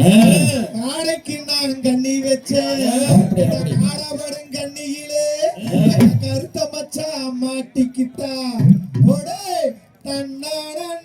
நான் கண்ணி வச்சேன் கண்ணியிலே. கருத்த மச்சா மாட்டிக்கிட்டா தன்னாடன்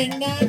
Venga.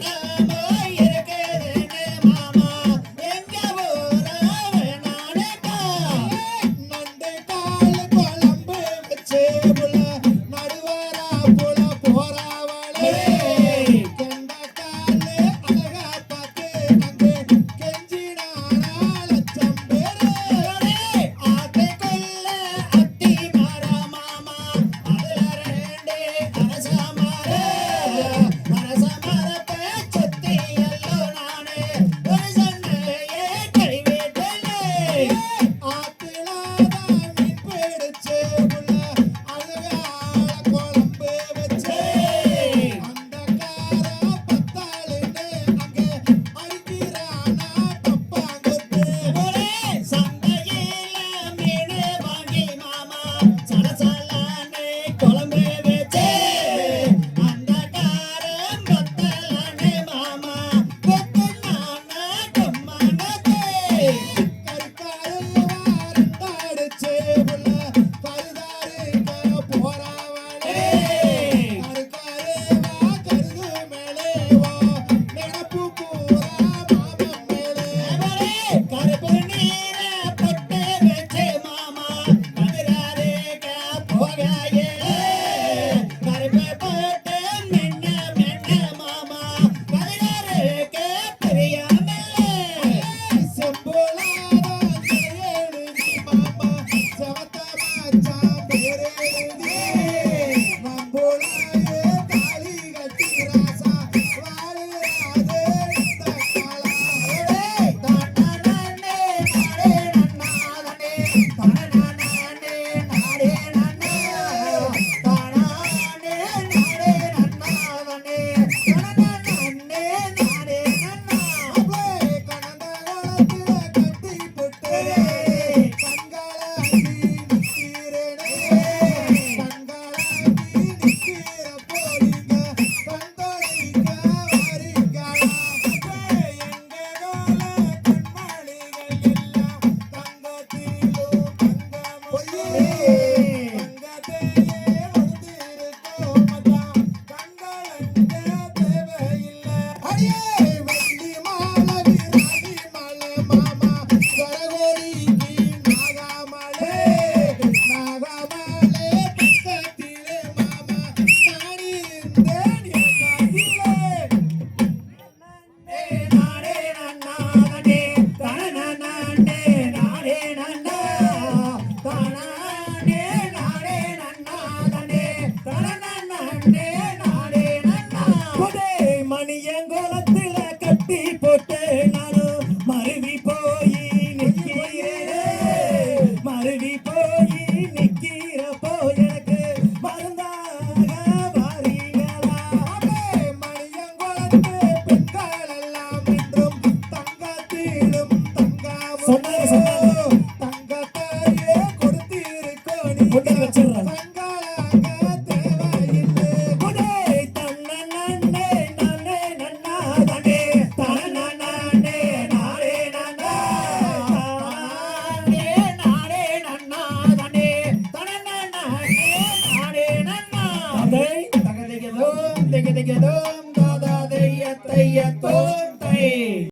nigga, no.